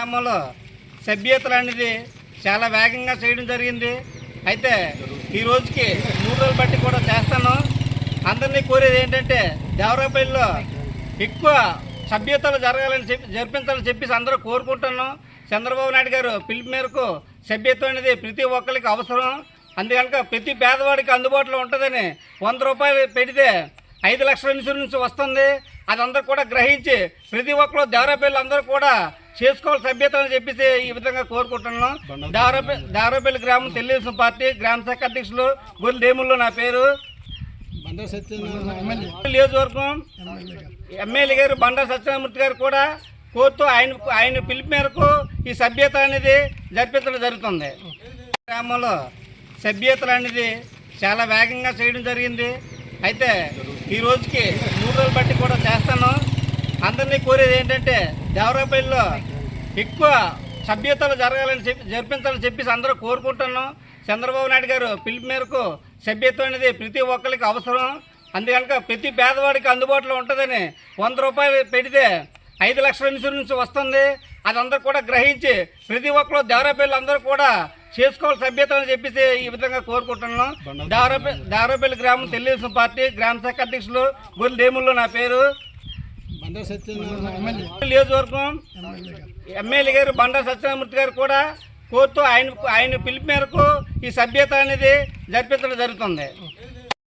గ్రామంలో సభ్యతలు అనేది చాలా వేగంగా చేయడం జరిగింది. అయితే ఈ రోజుకి మూడు రోజులు బట్టి కూడా చేస్తాను. అందరినీ కోరేది ఏంటంటే దేవరాపల్లిలో ఎక్కువ సభ్యతలు జరగాలని చెప్పి జరిపించాలని చెప్పేసి అందరూ కోరుకుంటున్నాం చంద్రబాబు నాయుడు గారు పిలుపు మేరకు సభ్యత్వం అనేది ప్రతి ఒక్కరికి అవసరం. అందుకనుక ప్రతి పేదవాడికి అందుబాటులో ఉంటుందని వంద రూపాయలు పెడితే ఐదు లక్షల ఇన్సూరెన్స్ వస్తుంది. అదందరూ కూడా గ్రహించి ప్రతి ఒక్కరు దేవరాపల్లి అందరూ కూడా చేసుకోవాలి సభ్యత అని చెప్పేసి ఈ విధంగా కోరుకుంటున్నాం. దేవరాపల్లి దేవరాపల్లి గ్రామం తెలుగుదేశం పార్టీ గ్రామ శాఖ అధ్యక్షులు గొల్లి దేముల్లో నా పేరు. నియోజకవర్గం ఎమ్మెల్యే గారు బండా సత్యనారాయణమూర్తి గారు కూడా కోర్టు ఆయన ఆయన పిలుపు మేరకు ఈ సభ్యత అనేది జరిపించడం జరుగుతుంది. గ్రామంలో సభ్యతలు అనేది చాలా వేగంగా చేయడం జరిగింది. అయితే ఈ రోజుకి మూడు రోజులు బట్టి కూడా చేస్తాను. అందరినీ కోరేది ఏంటంటే దేవరాపల్లిలో ఎక్కువ సభ్యతలు జరగాలని చెప్పి జరిపించాలని చెప్పేసి అందరూ కోరుకుంటున్నాం చంద్రబాబు నాయుడు గారు పిలుపు మేరకు సభ్యత్వం అనేది ప్రతి ఒక్కరికి అవసరం. అందుకనుక ప్రతి పేదవాడికి అందుబాటులో ఉంటుందని వంద రూపాయలు పెడితే ఐదు లక్షల ఇన్సూరెన్స్ వస్తుంది. అదందరూ కూడా గ్రహించి ప్రతి ఒక్కరు దేవరాపల్లి అందరూ కూడా చేసుకోవాలి సభ్యత అని చెప్పేసి ఈ విధంగా కోరుకుంటున్నాం దేవరాపల్లి దేవరాపల్లి గ్రామం తెలుగుదేశం పార్టీ గ్రామ శాఖ అధ్యక్షులు గొల్లి దేముల్లో నా పేరు. నియోజకవర్గం ఎమ్మెల్యే గారు గారు బండా సత్యనారాయణమూర్తి గారు కూడా కోర్టు ఆయన ఆయన పిలుపు మేరకు ఈ సభ్యత అనేది జరిపించడం జరుగుతుంది.